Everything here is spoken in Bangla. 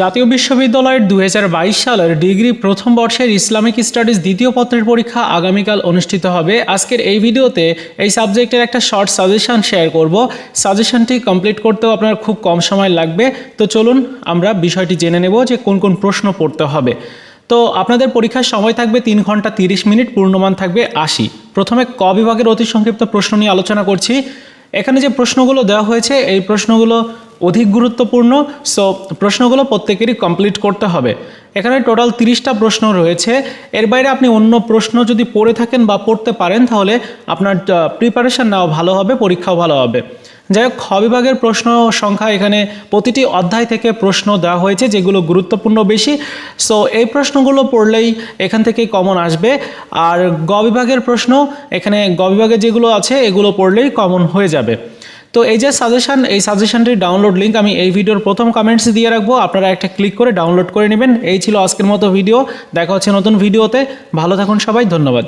জাতীয় বিশ্ববিদ্যালয়ের দু হাজার বাইশ সালের ডিগ্রি প্রথম বর্ষের ইসলামিক স্টাডিজ দ্বিতীয় পত্রের পরীক্ষা আগামীকাল অনুষ্ঠিত হবে। আজকের এই ভিডিওতে এই সাবজেক্টের একটা শর্ট সাজেশন শেয়ার করব। সাজেশনটি কমপ্লিট করতেও আপনার খুব কম সময় লাগবে। তো চলুন, আমরা বিষয়টি জেনে নেব যে কোন কোন প্রশ্ন পড়তে হবে। তো আপনাদের পরীক্ষার সময় থাকবে তিন ঘণ্টা তিরিশ মিনিট, পূর্ণমান থাকবে আশি। প্রথমে ক বিভাগের অতি সংক্ষিপ্ত প্রশ্ন নিয়ে আলোচনা করছি। এখানে যে প্রশ্নগুলো দেওয়া হয়েছে, এই প্রশ্নগুলো অধিক গুরুত্বপূর্ণ। সো প্রশ্নগুলো প্রত্যেকেরই কমপ্লিট করতে হবে। এখানে টোটাল তিরিশটা প্রশ্ন রয়েছে। এর বাইরে আপনি অন্য প্রশ্ন যদি পড়ে থাকেন বা পড়তে পারেন, তাহলে আপনার প্রিপারেশান নেওয়া ভালো হবে, পরীক্ষাও ভালো হবে। যাই হোক বিভাগের প্রশ্ন সংখ্যা এখানে প্রতিটি অধ্যায় থেকে প্রশ্ন দেওয়া হয়েছে, যেগুলো গুরুত্বপূর্ণ বেশি। সো এই প্রশ্নগুলো পড়লেই এখান থেকেই কমন আসবে। আর গ বিভাগের প্রশ্ন, এখানে গ বিভাগে যেগুলো আছে, এগুলো পড়লেই কমন হয়ে যাবে। তো এই যে সাজেশান এই সাজেশানটির ডাউনলোড লিঙ্ক আমি এই ভিডিওর প্রথম কমেন্টস দিয়ে রাখব। আপনারা একটা ক্লিক করে ডাউনলোড করে নেবেন। এই ছিল আজকের মতো ভিডিও দেখা হচ্ছে নতুন ভিডিওতে ভালো থাকুন সবাই। ধন্যবাদ।